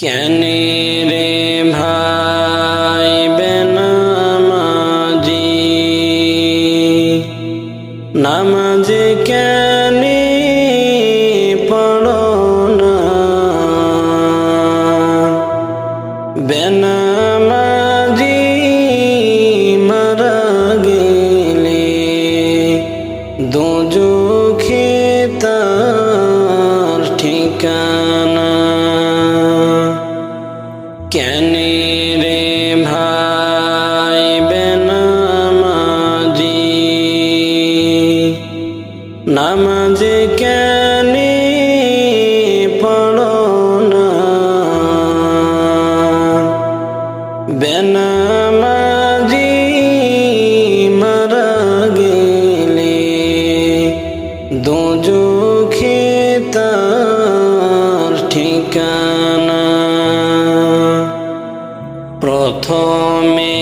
জ্ঞানে রে ভা নামাজ কেন পড়ো না। বেনামাজি মারা গেলে দুজোখে তার ঠিকানা। প্রথমে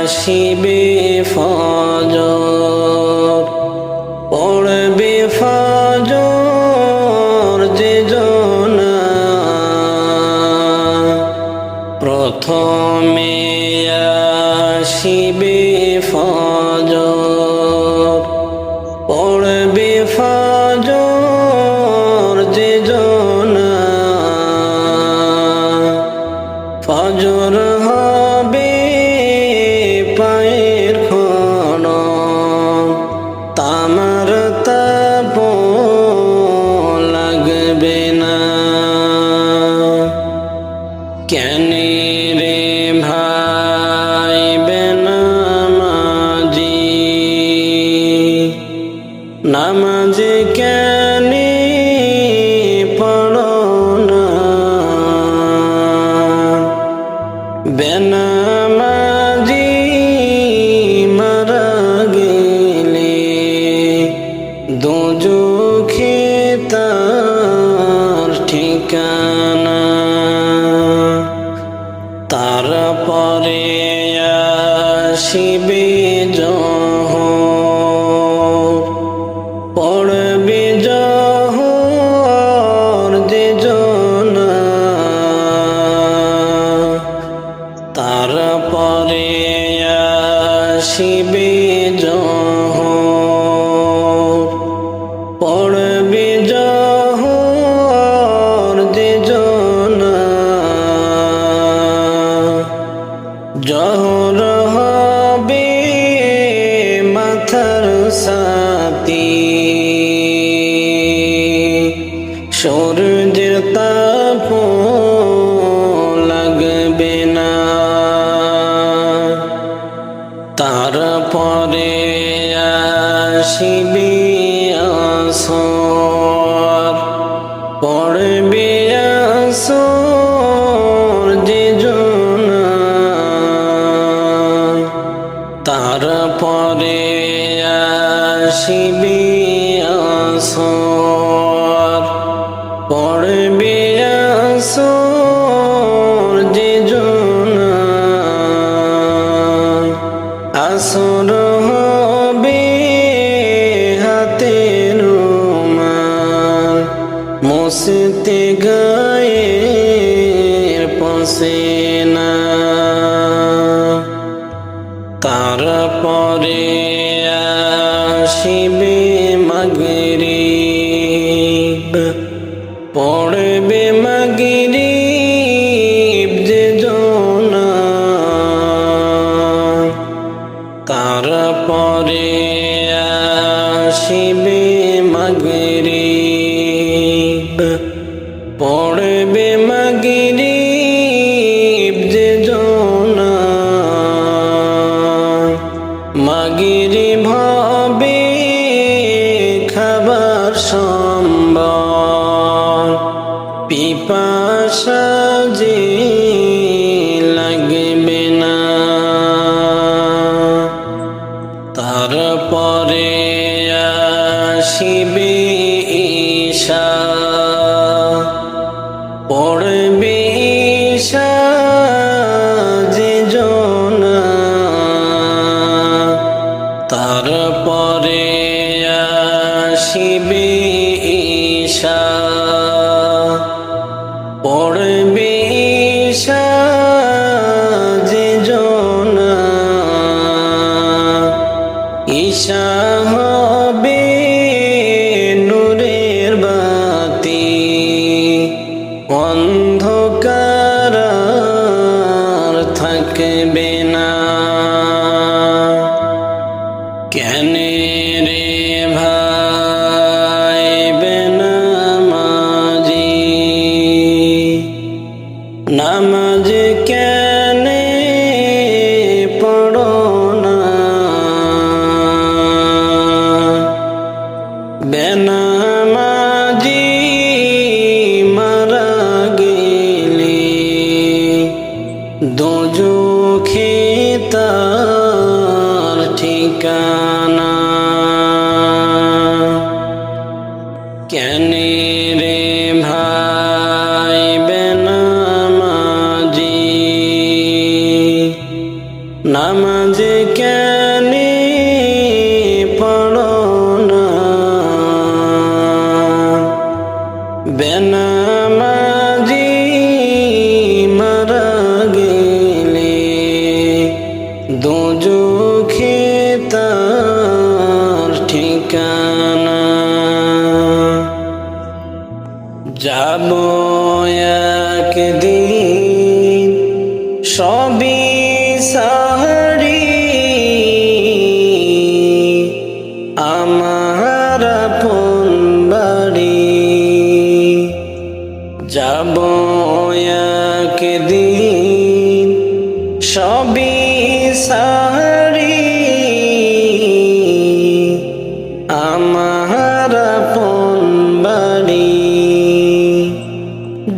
আসিবে ফল she be আসিবে সূর্যের তাপ লাগবে না। তারপরে আসিবি আসর পড়বে আসর যে তারপরে আসিবি পৌঁছতে গায়ে পৌঁছে না তার পরে আসিবে মাগরি পড়বে মাগরি আসিবে ঈশা পড়ে থাকবে Uh...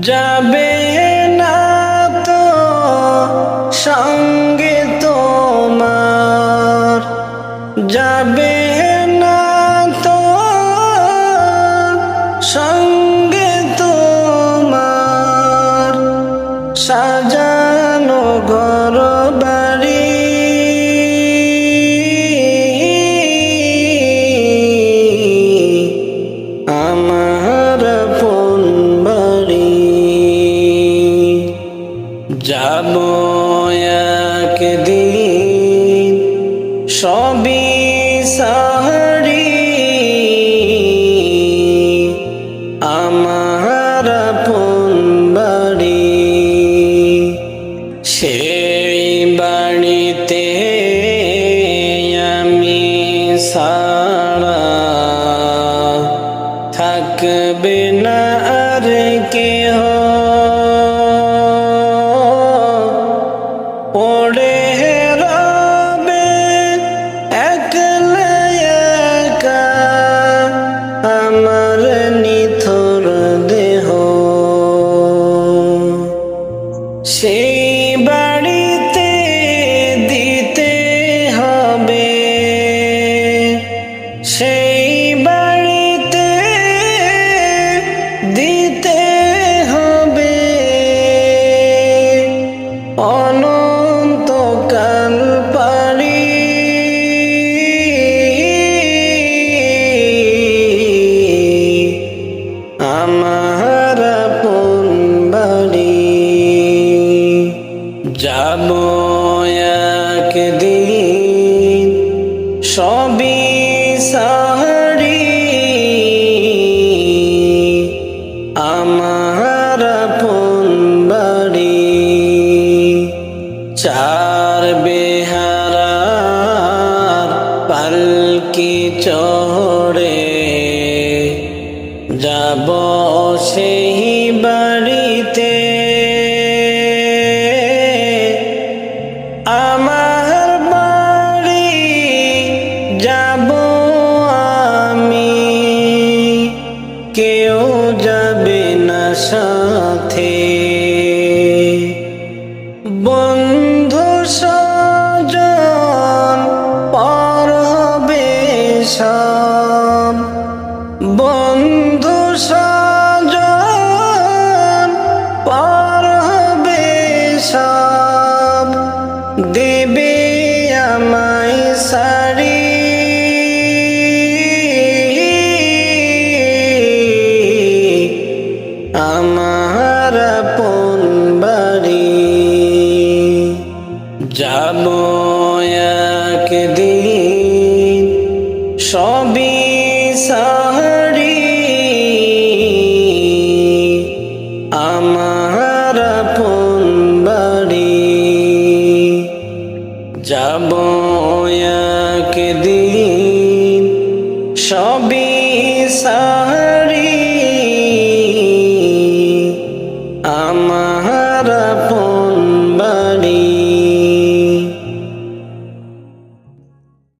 যাবে সাহারি আমার আপন বাড়ি। আমি সারা থাকবে না আর কেহ। birdies. বিষম বল যাব একদিন সবই সাহারি